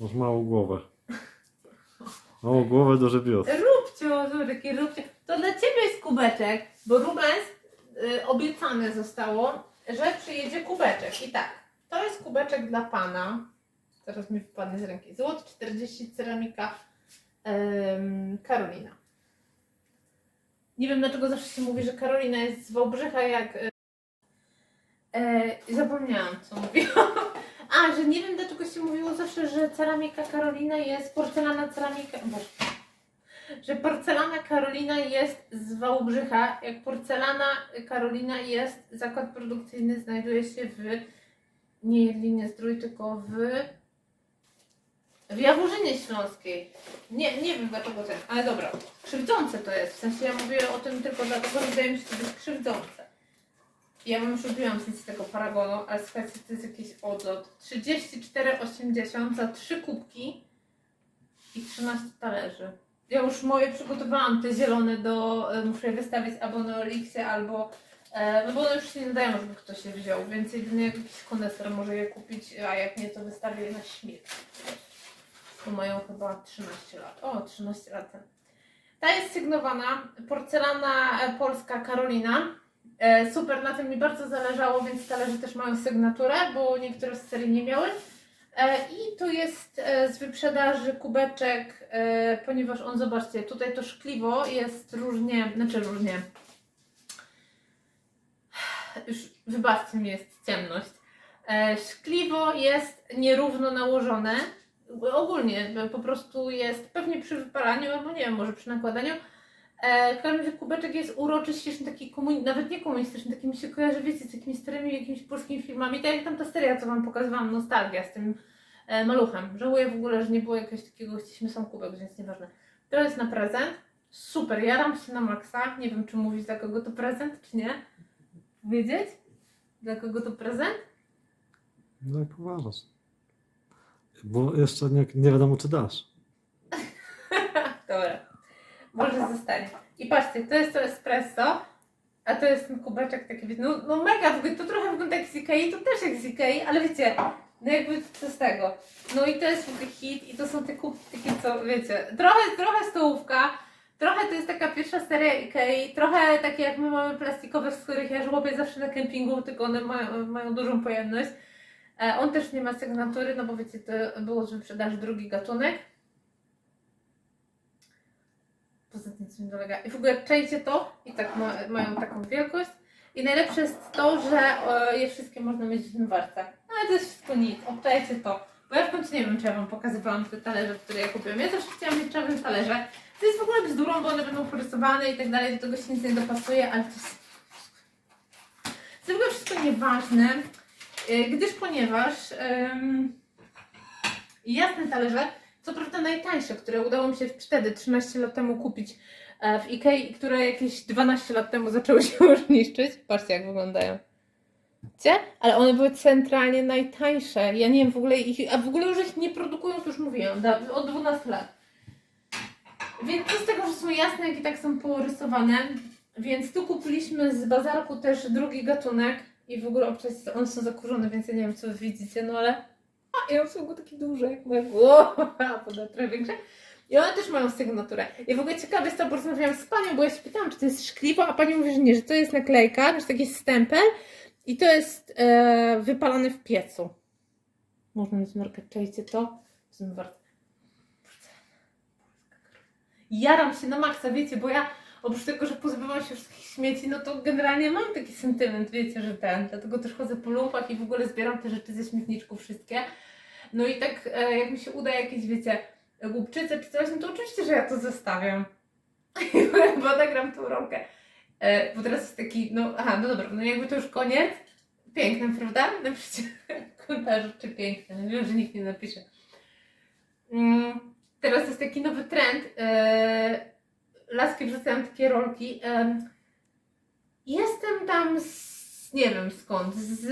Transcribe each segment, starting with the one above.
Masz małą głowę. Małą głowę, duży biust. Róbcio, zobacz jaki róbcio. To dla Ciebie jest kubeczek, bo Rubens y, obiecane zostało, że przyjedzie kubeczek. I tak, to jest kubeczek dla Pana. Teraz mi wypadnie z ręki. Złot 40 ceramika em, Karolina. Nie wiem dlaczego zawsze się mówi, że Karolina jest z Wałbrzycha jak... y, E, zapomniałam co mówiłam. A, że nie wiem dlaczego się mówiło zawsze, że ceramika Karolina jest porcelana ceramika... Boże że porcelana Karolina jest z Wałbrzycha, jak porcelana Karolina jest, zakład produkcyjny znajduje się w, nie Jedlinie Zdrój, tylko w, w Jaworzynie Śląskiej. Nie, nie wiem dlaczego ten, ale dobra, krzywdzące to jest, w sensie ja mówię o tym tylko dlatego, że wydaje mi się, to jest krzywdzące. Ja wam już robiłam z tego paragonu, ale słuchajcie, to jest jakiś odlot. 34,80 za 3 kubki i 13 talerzy. Ja już moje przygotowałam, te zielone do, e, muszę je wystawić albo na Elixie, albo, e, no bo one już się nie nadają, żeby ktoś je wziął, więc jedynie jakiś koneser może je kupić, a jak nie, to wystawię je na śmieć. To mają chyba 13 lat. O, 13 lat. Ta jest sygnowana, porcelana e, polska Karolina. E, super, na tym mi bardzo zależało, więc talerze też mają sygnaturę, bo niektóre z serii nie miały. E, I tu jest e, z wyprzedaży kubeczek, ponieważ on, zobaczcie, tutaj to szkliwo jest różnie, znaczy różnie. Już wybaczcie mi, jest ciemność. Szkliwo jest nierówno nałożone. Ogólnie po prostu jest pewnie przy wypalaniu, albo nie wiem, może przy nakładaniu. E, W każdym razie kubeczek jest uroczy, śmieszny, taki komuni- nawet nie komunistyczny, taki mi się kojarzy, wiecie, z takimi starymi jakimiś polskimi filmami, tak jak tam ta seria, co wam pokazywałam, Nostalgia z tym e, maluchem. Żałuję w ogóle, że nie było jakiegoś takiego, chcieliśmy sam kubek, więc nieważne. To jest na prezent. Super, jaram się na maksa. Nie wiem, czy mówić dla kogo to prezent, czy nie. Wiedzieć? Dla kogo to prezent? No jak uważasz. Bo jeszcze nie, nie wiadomo, czy dasz. Dobra. Może zostanie. I patrzcie, to jest to espresso, a to jest ten kubeczek taki, no, no mega, w to trochę wygląda jak z Ikei, to też jak z Ikei, ale wiecie, no jakby co z tego. No i to jest w hit i to są te kubki takie, co wiecie, trochę, trochę stołówka, trochę to jest taka pierwsza seria Ikei, trochę takie jak my mamy plastikowe, z których ja żłopię zawsze na kempingu, tylko one mają, mają dużą pojemność. E, on też nie ma sygnatury, no bo wiecie, to było z wyprzedaży drugi gatunek. Poza tym co mi dolega. I w ogóle czajcie to i tak ma, mają taką wielkość. I najlepsze jest to, że e, je wszystkie można mieć w zmywarce. No ale to jest wszystko nic, obczajcie to. Bo ja w końcu nie wiem, czy ja Wam pokazywałam te talerze, które ja kupiłam. Ja zawsze chciałam mieć czarne talerze. To jest w ogóle bzdurą, bo one będą porysowane i tak dalej, do tego się nic nie dopasuje, ale to jest... To jest w ogóle wszystko nieważne, e, gdyż ponieważ em, jasne talerze co prawda najtańsze, które udało mi się wtedy, 13 lat temu kupić e, w Ikei, które jakieś 12 lat temu zaczęły się już niszczyć. Patrzcie jak wyglądają. Wiecie? Ale one były centralnie najtańsze. Ja nie wiem w ogóle ich, a w ogóle już ich nie produkują, to już mówiłam, od 12 lat. Więc co z tego, że są jasne, jak i tak są porysowane. Więc tu kupiliśmy z bazarku też drugi gatunek i w ogóle obczas one są zakurzone, więc ja nie wiem co wy widzicie, no ale a, i one są takie duże, jak moje poda trochę większe. I one też mają sygnaturę. I w ogóle ciekawe jest to, bo rozmawiałam z panią, bo ja się pytałam, czy to jest szkliwo, a pani mówi, że nie, że to jest naklejka, że taki stempel i to jest e, wypalane w piecu. Można mieć markę, czajcie to? Jaram się na maksa, wiecie, bo ja oprócz tego, że pozbywam się wszystkich śmieci, no to generalnie mam taki sentyment, wiecie, że ten, dlatego też chodzę po lumpach i w ogóle zbieram te rzeczy ze śmietniczków wszystkie. No i tak e, jak mi się uda jakieś, wiecie, głupczyce czy coś, no to oczywiście, że ja to zostawiam. Bo nagram tą rolkę. E, bo teraz jest taki, no aha, no dobra, no jakby to już koniec. Piękne, prawda? Napiszcie w komentarzu, czy piękne. No Wiem, że nikt nie napisze. Mm, teraz jest taki nowy trend. E, laski wrzucają takie rolki. Em, Jestem tam z, nie wiem skąd, z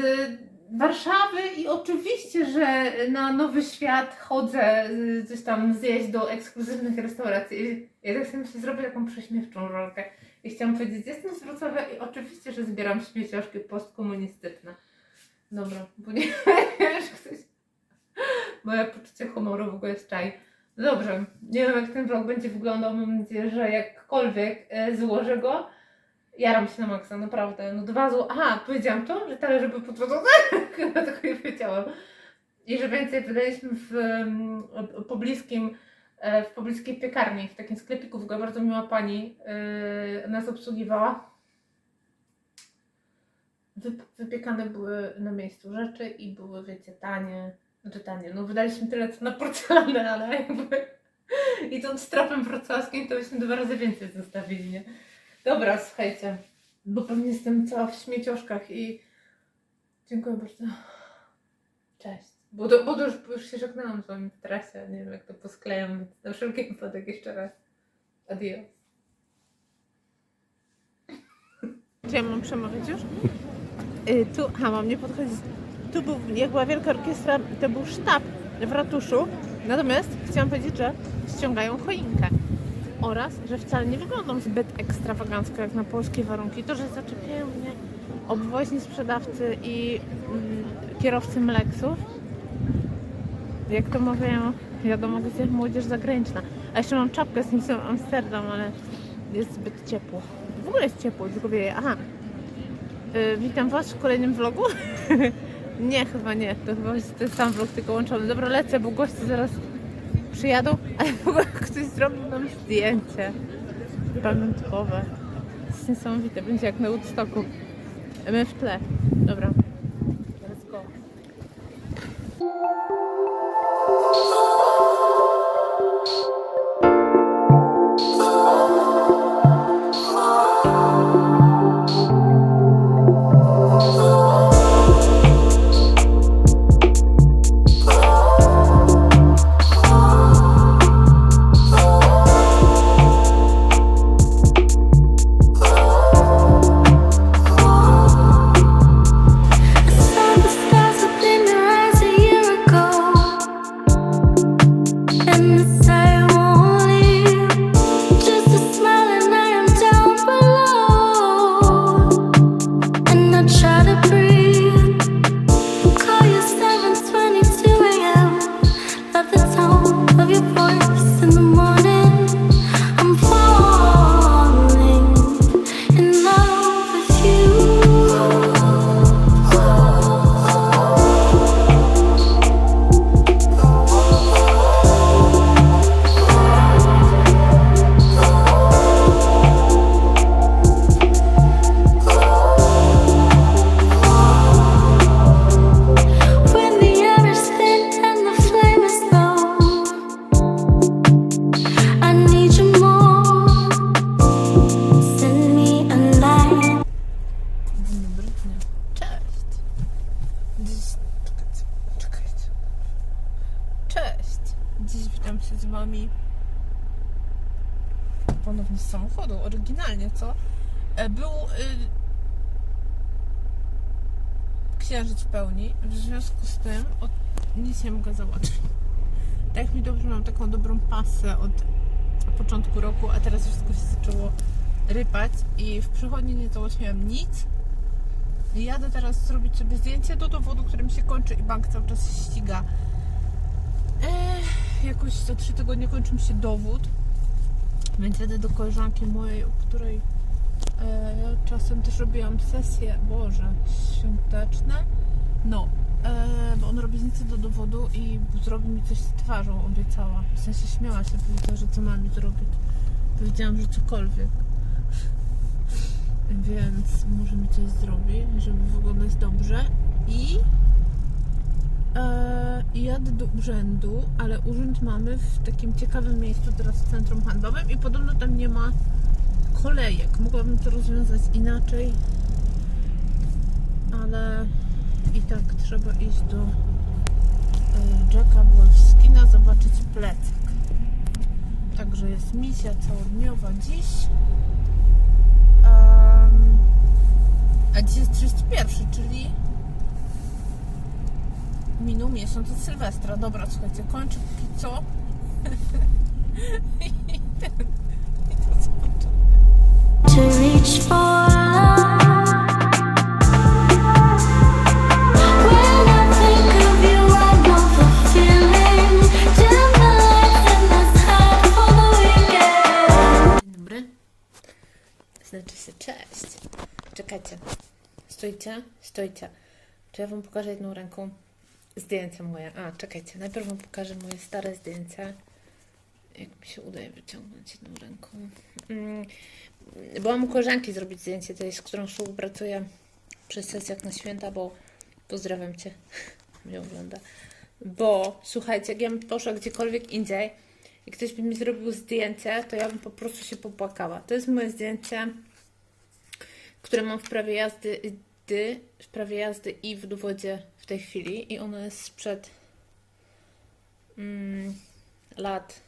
Warszawy i oczywiście, że na Nowy Świat chodzę y, coś tam zjeść do ekskluzywnych restauracji. Ja tak sobie myślę, zrobię taką prześmiewczą rolkę. I chciałam powiedzieć, jestem z Wrocławia i oczywiście, że zbieram śmiecioszki postkomunistyczne. Dobra, bo nie wiem, że ktoś Moje poczucie humoru w ogóle jest czaj. Dobrze, nie wiem jak ten vlog będzie wyglądał, mam nadzieję, że jakkolwiek e, złożę go. Jaram się na maksa, naprawdę. No dwa zł... Aha, powiedziałam to, że talerze były podwodzone? Chyba tego nie powiedziałam. I że więcej wydaliśmy w pobliskim, e, w pobliskiej piekarni, w takim sklepiku, w bardzo miła pani e, nas obsługiwała. Wyp- wypiekane były na miejscu rzeczy i były, wiecie, tanie. Znaczy tanie, no wydaliśmy tyle co na porcelany, ale jakby idąc tropem wrocławskim, to byśmy dwa razy więcej zostawili, nie? Dobra, słuchajcie, bo pewnie jestem cała w śmiecioszkach i dziękuję bardzo. Cześć. Bo, to, bo to już, już się żegnałam z wami w trasie, nie wiem jak to posklejam, więc na wszelki wypadek jeszcze raz. Adios. Czy ja mam przemawiać już? Y, tu, ha, mam nie podchodzić. Tu był, jak była wielka orkiestra, to był sztab w ratuszu. Natomiast chciałam powiedzieć, że ściągają choinkę. Oraz, że wcale nie wyglądam zbyt ekstrawagancko jak na polskie warunki. To, że zaczepiają mnie obwoźni sprzedawcy i mm, kierowcy mleksów. Jak to mawiają, wiadomo, gdzie młodzież zagraniczna. A jeszcze mam czapkę z Nisą Amsterdam, ale jest zbyt ciepło. W ogóle jest ciepło, tylko wieje. Aha, Y, witam Was w kolejnym vlogu. nie, chyba nie. To chyba jest ten sam vlog, tylko łączony. Dobra, lecę, bo goście zaraz przyjadą, ale w ogóle ktoś zrobił nam zdjęcie pamiątkowe. To jest niesamowite, będzie jak na Woodstocku. My w tle. Dobra. Oryginalnie, co? E, Był y... księżyc w pełni. W związku z tym od... nic nie mogę załatwić. Tak mi dobrze, mam taką dobrą pasę od początku roku, a teraz wszystko się zaczęło rypać i w przychodni nie załatwiłam nic. Jadę teraz zrobić sobie zdjęcie do dowodu, którym się kończy i bank cały czas się ściga. Ech, jakoś za trzy tygodnie kończy mi się dowód. Więc jadę do koleżanki mojej, u której e, czasem też robiłam sesje, Boże, świąteczne. No, e, bo on robi zdjęcie do dowodu i zrobi mi coś z twarzą, obiecała. W sensie śmiała się, powiedziała, że co mam mi zrobić. Powiedziałam, że cokolwiek. Więc może mi coś zrobi, żeby wyglądać dobrze. I i jadę do urzędu, ale urząd mamy w takim ciekawym miejscu, teraz w centrum handlowym i podobno tam nie ma kolejek. Mogłabym to rozwiązać inaczej, ale i tak trzeba iść do e, Jacka Wolfskina zobaczyć plecak. Także jest misja całodniowa dziś. Em, a dziś jest 31, czyli minął miesiąc od Sylwestra. Dobra, słuchajcie, kończę póki co. I i to znaczy się cześć. Czekajcie. Stójcie, stójcie. To ja Wam pokażę jedną ręką zdjęcia moje. A, czekajcie, najpierw wam pokażę moje stare zdjęcia. Jak mi się udaje wyciągnąć jedną ręką. Mm, byłam u koleżanki zrobić zdjęcie tej, z którą współpracuję przy sesjach na święta, bo pozdrawiam Cię, mnie ogląda. Bo słuchajcie, jak ja bym poszła gdziekolwiek indziej i ktoś by mi zrobił zdjęcie, to ja bym po prostu się popłakała. To jest moje zdjęcie, które mam w prawie jazdy, dy, w prawie jazdy i w dowodzie w tej chwili i ono jest sprzed mm, lat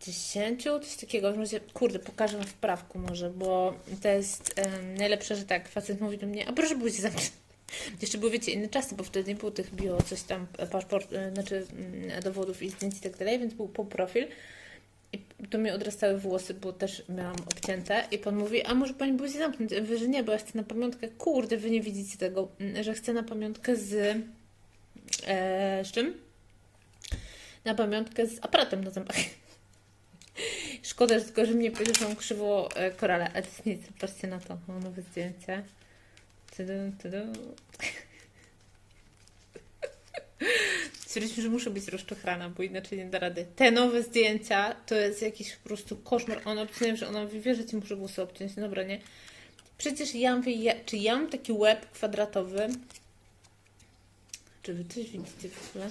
10, coś takiego. W razie, kurde, pokażę w prawku może, bo to jest em, najlepsze, że tak, facet mówi do mnie, a proszę się zamknąć. Jeszcze były, wiecie, inne czasy, bo wtedy nie było tych bio, coś tam, paszport, znaczy mm, dowodów i zdjęć i tak dalej, więc był po profil. To mi odrastały włosy, bo też miałam obcięte. I pan mówi, a może pani się zamknąć? Ja mówię, że nie, bo ja chcę na pamiątkę. Kurde, wy nie widzicie tego, mm, że chcę na pamiątkę z... E, z czym? Na pamiątkę z aparatem na zębach. Szkoda, że tylko, że mnie powiedział, że mam krzywo e, korale, ale to jest nic, patrzcie na to, mam nowe zdjęcie. Tudu, tudu. Stwierdziliśmy, że muszę być rozczochrana, bo inaczej nie da rady. Te nowe zdjęcia to jest jakiś po prostu koszmar. Ona obcinają, że ona mówi, wie, że ci muszę włosy obciąć. No Dobra, nie? Przecież ja mówię, ja, czy ja mam taki łeb kwadratowy? Czy wy coś widzicie w ogóle?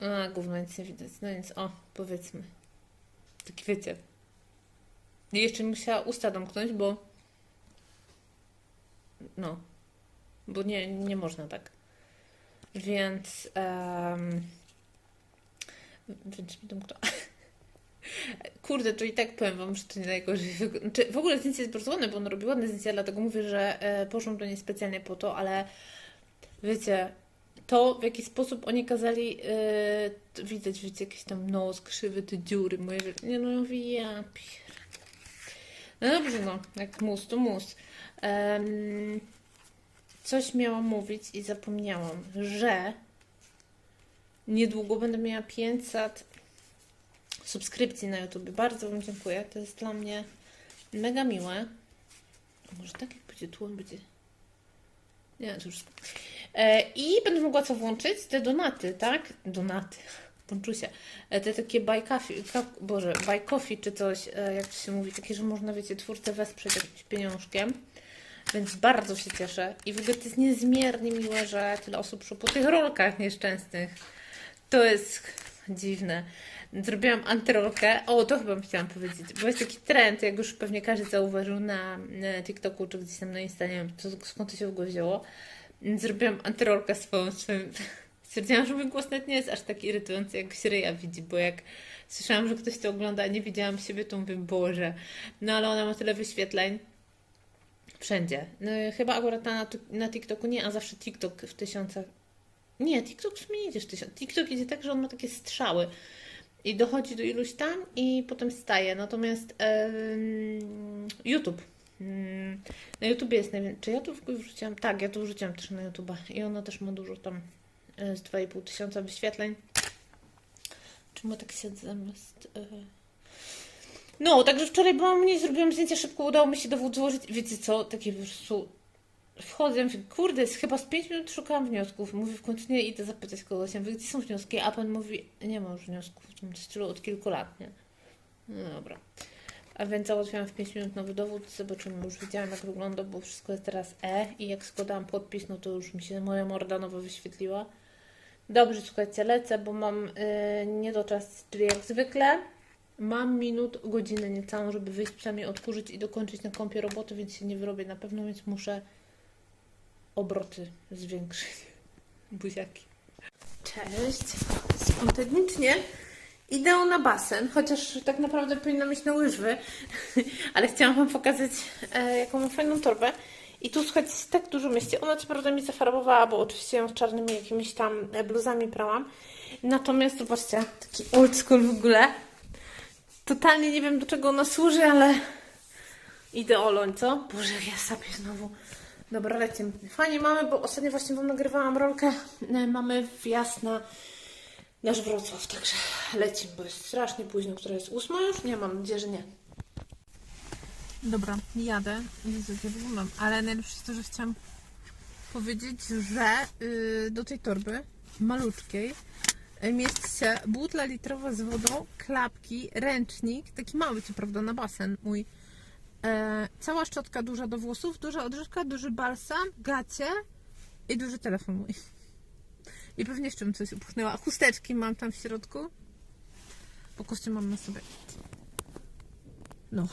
A, gówno, nic nie widać. No więc, o, powiedzmy. Taki wiecie. I jeszcze musiała usta domknąć, bo... No. Bo nie, nie można tak. Więc... Um... Więc mi domknęła. Kurde, to i tak powiem Wam, że to nie najgorzej. Znaczy, w ogóle zdjęcie jest bardzo ładne, bo on robi ładne zdjęcia, dlatego mówię, że e, poszłam do niej specjalnie po to, ale wiecie, to w jaki sposób oni kazali to widać, wiecie, jakiś tam nos krzywy, te dziury moje, nie no, ja mówię, ja pier... No dobrze, no, jak mus, to mus. Em, coś miałam mówić i zapomniałam, że niedługo będę miała 500 subskrypcji na YouTube. Bardzo Wam dziękuję. To jest dla mnie mega miłe. Może tak jak będzie tłem, będzie... Nie, to już... E, I będę mogła co włączyć? Te donaty, tak? Donaty. Ponczusie. E, te takie buy coffee, Boże, buy coffee czy coś, e, jak to się mówi, takie, że można, wiecie, twórcę wesprzeć jakimś pieniążkiem. Więc bardzo się cieszę. I w ogóle to jest niezmiernie miłe, że tyle osób szło po tych rolkach nieszczęsnych. To jest dziwne. Zrobiłam antyrolkę. O, to chyba chciałam powiedzieć. Bo jest taki trend, jak już pewnie każdy zauważył na, na TikToku czy gdzieś tam na Insta, skąd to się w ogóle wzięło. Zrobiłam antyrolkę swoją, swoim... Stwierdziłam, że mój głos nawet nie jest aż tak irytujący, jak się ryja widzi, bo jak słyszałam, że ktoś to ogląda, a nie widziałam siebie, to mówię, Boże. No ale ona ma tyle wyświetleń. Wszędzie. No, chyba akurat na, na TikToku nie, a zawsze TikTok w tysiącach. Nie, TikTok w sumie nie idzie w tysiąc. TikTok idzie tak, że on ma takie strzały i dochodzi do iluś tam i potem staje. Natomiast em, YouTube. Mm, Na YouTube jest najwięcej. Czy ja tu wrzuciłam? Tak, ja tu wrzuciłam też na YouTube i ona też ma dużo tam e, z 2,5 tysiąca wyświetleń. Czemu tak siedzę zamiast. E... No, także wczoraj byłam mniej, zrobiłam zdjęcia szybko, udało mi się dowód złożyć. Wiecie co, takie po prostu wchodzę, mówię, kurde, chyba z 5 minut szukałam wniosków. Mówię, w końcu nie idę zapytać kogoś. Ja mówię, gdzie są wnioski? A pan mówi, nie ma już wniosków w tym stylu od kilku lat, nie? No dobra. A więc załatwiłam w 5 minut nowy dowód, zobaczymy, już widziałam jak wygląda, bo wszystko jest teraz E i jak składałam podpis, no to już mi się moja morda nowo wyświetliła. Dobrze, słuchajcie, lecę, bo mam yy, nie do czas, czyli jak zwykle mam minut, godzinę niecałą, żeby wyjść przynajmniej odkurzyć i dokończyć na kąpie roboty, więc się nie wyrobię na pewno, więc muszę obroty zwiększyć. Buziaki. Cześć. Spontanicznie idę na basen, chociaż tak naprawdę powinnam iść na łyżwy, ale chciałam Wam pokazać, e, jaką mam fajną torbę. I tu słuchajcie, jest tak dużo mieści. Ona co prawda mi zafarbowała, bo oczywiście ją z czarnymi jakimiś tam bluzami prałam. Natomiast zobaczcie, taki old school w ogóle. Totalnie nie wiem do czego ona służy, ale idę oloń, co? Boże, ja sobie znowu. Dobra, lecimy. Fajnie mamy, bo ostatnio właśnie Wam nagrywałam rolkę. E, Mamy wjazd na nasz Wrocław, także lecimy, bo jest strasznie późno, która jest ósma już? Nie, mam nadzieję, że nie. Dobra, jadę. Jezu, jak ja wyglądam. Ale najlepsze jest to, że chciałam powiedzieć, że yy, do tej torby maluczkiej yy, mieści butla litrowa z wodą, klapki, ręcznik, taki mały co prawda na basen mój, e, cała szczotka duża do włosów, duża odżywka, duży balsam, gacie i duży telefon mój. I pewnie jeszcze bym coś upchnęła. Chusteczki mam tam w środku, bo kostium mam na sobie. No.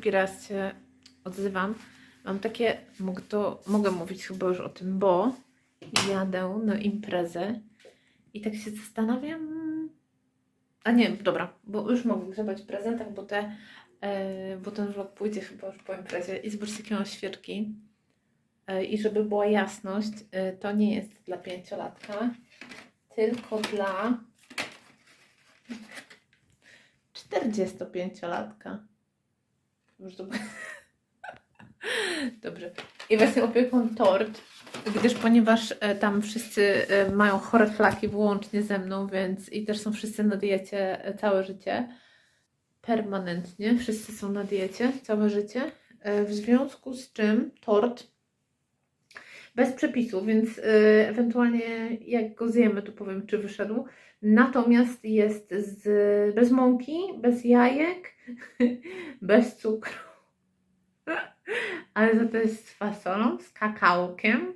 Drugi raz się odzywam. Mam takie, mogę, to, mogę mówić chyba już o tym, bo jadę na imprezę i tak się zastanawiam. A nie, dobra, bo już mogę grzebać w prezentach, bo, te, e, bo ten vlog pójdzie chyba już po imprezie. I zobaczcie, jakie mam świeczki. E, I żeby była jasność, e, to nie jest dla pięciolatka, tylko dla 45-latka. Już to... Dobrze. I właśnie opiekun tort, gdyż ponieważ e, tam wszyscy e, mają chore flaki włącznie ze mną, więc i też są wszyscy na diecie e, całe życie. Permanentnie. Wszyscy są na diecie całe życie. W związku z czym tort bez przepisu, więc e, ewentualnie jak go zjemy, to powiem, czy wyszedł. Natomiast jest z, bez mąki, bez jajek, bez cukru. Ale za to jest z fasolą, z kakałkiem,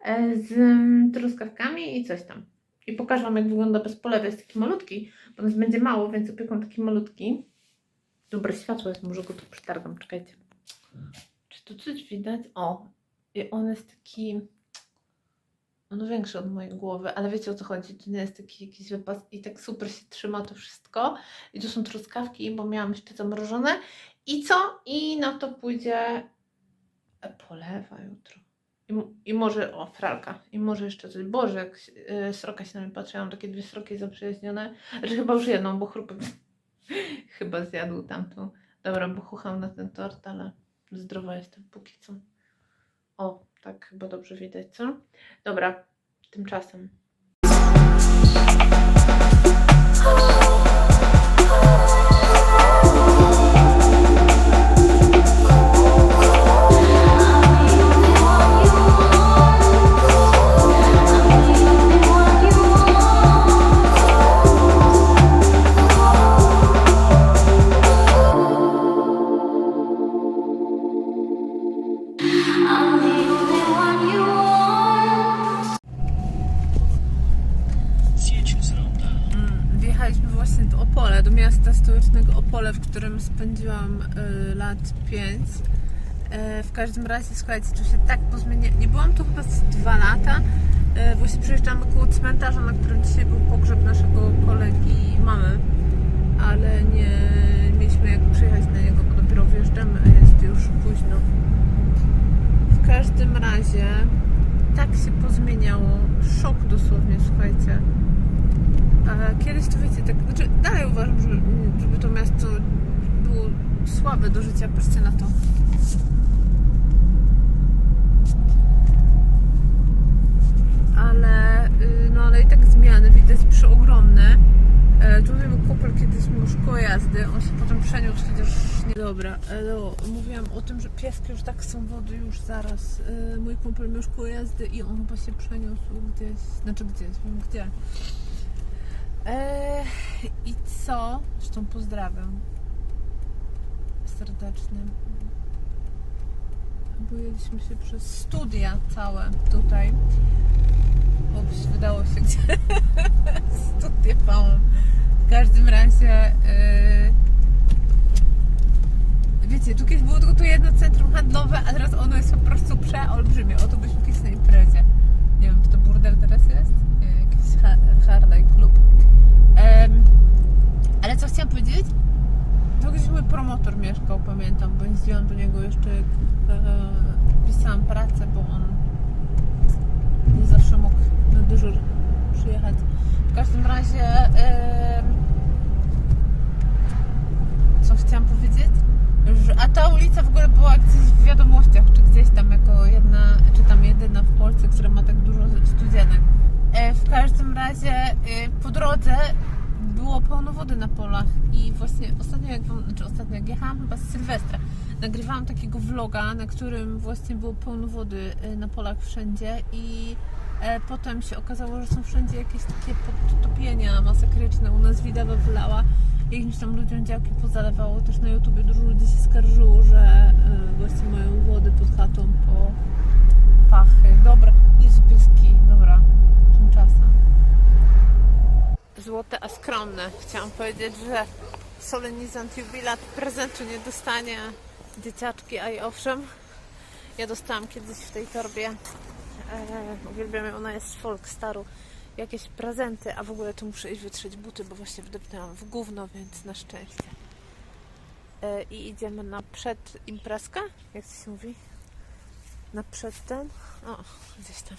e, z mm, truskawkami i coś tam. I pokażę Wam, jak wygląda bez polewy. Jest taki malutki, bo nas będzie mało, więc opieką taki malutki. Dobre światło jest, może go tu przytargam, czekajcie. Czy tu coś widać? O, i on jest taki... On większy od mojej głowy, ale wiecie o co chodzi. To nie jest taki jakiś wypas i tak super się trzyma to wszystko. I tu są truskawki, bo miałam jeszcze zamrożone. I co? I na to pójdzie polewa jutro. I, I może, o, fralka. I może jeszcze coś. Boże, jak się- y, sroka się na mnie patrzy. Ja mam takie dwie sroki zaprzyjaźnione. Że chyba już jedną, bo chrupek chyba zjadł tamtą. Dobra, bo chucham na ten tort, ale zdrowa jestem póki co. O, tak chyba dobrze widać, co? Dobra, tymczasem. Miasta stołecznego Opole, w którym spędziłam y, lat 5. w każdym razie, słuchajcie, tu się tak pozmienia. Nie byłam tu chyba z dwa lata. Y, właśnie przejeżdżamy koło cmentarza, na którym dzisiaj był pogrzeb naszego kolegi mamy, ale nie mieliśmy jak przyjechać na niego, bo dopiero wjeżdżamy, a jest już późno. W każdym razie tak się pozmieniało. Szok dosłownie, słuchajcie. A kiedyś to wiecie, tak, znaczy dalej uważam, że, żeby to miasto było słabe do życia, patrzcie na to. Ale, y, no ale i tak zmiany widać przeogromne. E, Tu wiem, kupel kiedyś miał szkołę jazdy, on się potem przeniósł, chociaż nie... Dobra, e, no, mówiłam o tym, że pieski już tak są wody już zaraz. E, Mój kumpel miał szkołę jazdy i on chyba się przeniósł gdzieś, znaczy gdzieś, wiem gdzie. Eee, I co? Zresztą pozdrawiam serdecznie. Bojeliśmy się przez studia całe tutaj. Obyś wydało się gdzie studia pałam. W każdym razie yy, wiecie, tu kiedyś było tylko to jedno centrum handlowe, a teraz ono jest po prostu przeolbrzymie. Oto byśmy kiedyś na imprezie. Nie wiem, czy to burdel teraz jest? Nie, jakiś ha- Harley Club. Em, ale co chciałam powiedzieć? To gdzieś mój promotor mieszkał, pamiętam, bo jeździłam do niego jeszcze jak e, pisałam pracę, bo on nie zawsze mógł na dyżur przyjechać. W każdym razie em, co chciałam powiedzieć? A ta ulica w ogóle była gdzieś w wiadomościach, czy gdzieś tam jako jedna, czy tam jedyna w Polsce, która ma tak dużo studzianek. E, w każdym razie e, po drodze było pełno wody na polach i właśnie ostatnio jak, znaczy ostatnio jak jechałam chyba z Sylwestra, nagrywałam takiego vloga, na którym właśnie było pełno wody e, na polach wszędzie i e, potem się okazało, że są wszędzie jakieś takie podtopienia masakryczne. U nas Widawa wylała, jakimś tam ludziom działki pozalewało. Też na YouTubie dużo ludzi się skarżyło, że e, właśnie mają wody pod chatą po pachy. Dobra, Jezu pieski, dobra, tymczasem. Złote, a skromne. Chciałam powiedzieć, że solenizant jubilat prezentu nie dostanie dzieciaczki, a i owszem, ja dostałam kiedyś w tej torbie, e, uwielbiam ją, ona jest z Folkstaru, jakieś prezenty, a w ogóle to muszę iść wytrzeć buty, bo właśnie wdepnęłam w gówno, więc na szczęście. E, I idziemy na przed imprezkę, jak to się mówi? Na przedtem? O, gdzieś tam.